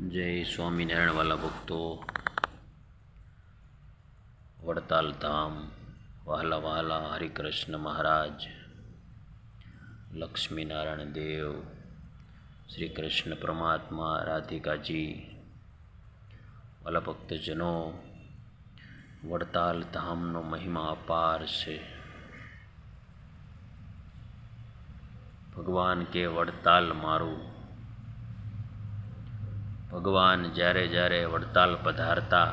જય સ્વામિનારાયણ વાલા ભક્તો. વડતાલ ધામ, વહાલા વહાલા, હરિકૃષ્ણ મહારાજ, લક્ષ્મીનારાયણ દેવ, શ્રી કૃષ્ણ પરમાત્મા, રાધિકાજી, વાલા ભક્તજનો, વડતાલ ધામનો મહિમા અપાર છે. ભગવાન કે વડતાલ મારું ભગવાન જ્યારે જ્યારે વડતાલ પધારતા,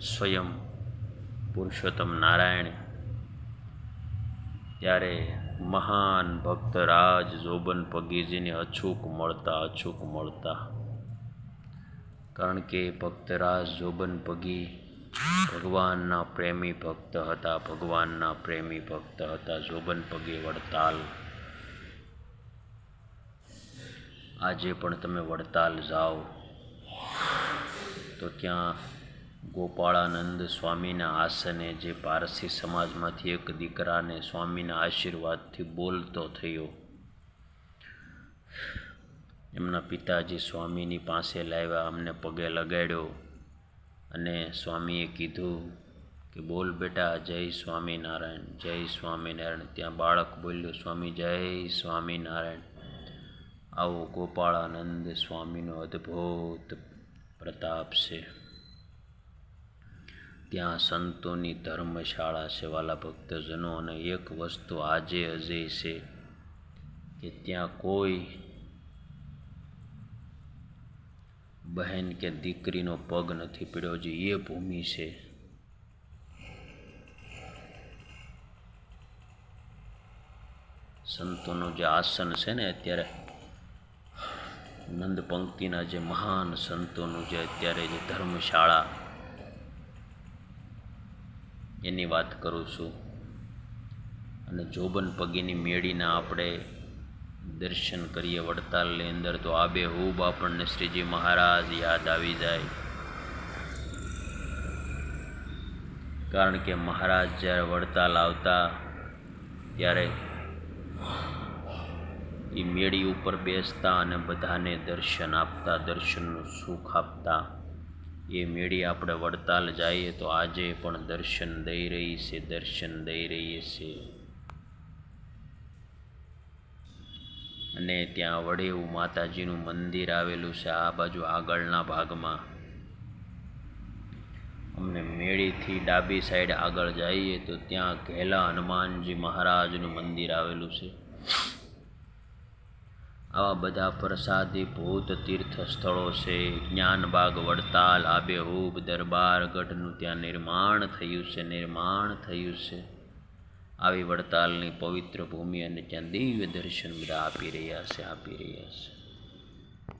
સ્વયં પુરુષોત્તમ નારાયણ, ત્યારે મહાન ભક્ત રાજ જોબન પગીજીને અછૂક મળતા અછૂક મળતા. કારણ કે ભક્તરાજ જોબન પગી ભગવાનના પ્રેમી ભક્ત હતા, ભગવાનના પ્રેમી ભક્ત હતા, જોબન પગી વડતાલ આજે પણ તમે વડતાલ જાઓ. તો ત્યાં ગોપાળાનંદ સ્વામીના આસને જે પારસી સમાજમાંથી એક દીકરાને સ્વામીના આશીર્વાદથી બોલતો થયો. એમના પિતાજી સ્વામીની પાસે લાવ્યા, અમને પગે લગાડ્યો અને સ્વામીએ કીધું કે, બોલ બેટા, જય સ્વામિનારાયણ જય સ્વામિનારાયણ. ત્યાં બાળક બોલ્યો, સ્વામી, જય સ્વામિનારાયણ. આવો ગોપાળાનંદ સ્વામીનો અદ્ભુત પ્રતાપ છે. ત્યાં સંતોની ધર્મશાળા છે વાલા ભક્તજનો અને એક વસ્તુ આજે અજય છે કે ત્યાં કોઈ બહેન કે દીકરીનો પગ નથી પીડ્યો જે એ ભૂમિ છે. સંતોનું જે આસન છે ને અત્યારે નંદ પંક્તિના જે મહાન સંતોનું જે અત્યારે જે ધર્મશાળા, એની વાત કરું છું. અને જોબન પગીની મેળીના આપણે દર્શન કરીએ વડતાલની અંદર, તો આબે હૂબ આપણને શ્રીજી મહારાજ યાદ આવી જાય. કારણ કે મહારાજ જ્યારે વડતાલ આવતા, ત્યારે એ મેળી ઉપર બેસતા અને બધાને દર્શન આપતા, દર્શનનું સુખ આપતા. એ મેળી આપણે વડતાલ જઈએ તો આજે પણ દર્શન દઈ રહી છે, દર્શન દઈ રહીએ છે. અને ત્યાં વડેવું માતાજીનું મંદિર આવેલું છે આ બાજુ આગળના ભાગમાં. અમને મેળીથી ડાબી સાઈડ આગળ જઈએ તો ત્યાં ઘેલા હનુમાનજી મહારાજનું મંદિર આવેલું છે. આવા બધા પ્રસાદી ભૂત તીર્થ સ્થળો છે. જ્ઞાનબાગ વડતાલ, આબેહૂબ દરબાર ગઢનું ત્યાં નિર્માણ થયું છે, નિર્માણ થયું છે. આવી વડતાલની પવિત્ર ભૂમિ અને ત્યાં દિવ્ય દર્શન બધા આપી રહ્યા છે, આપી રહ્યા છે.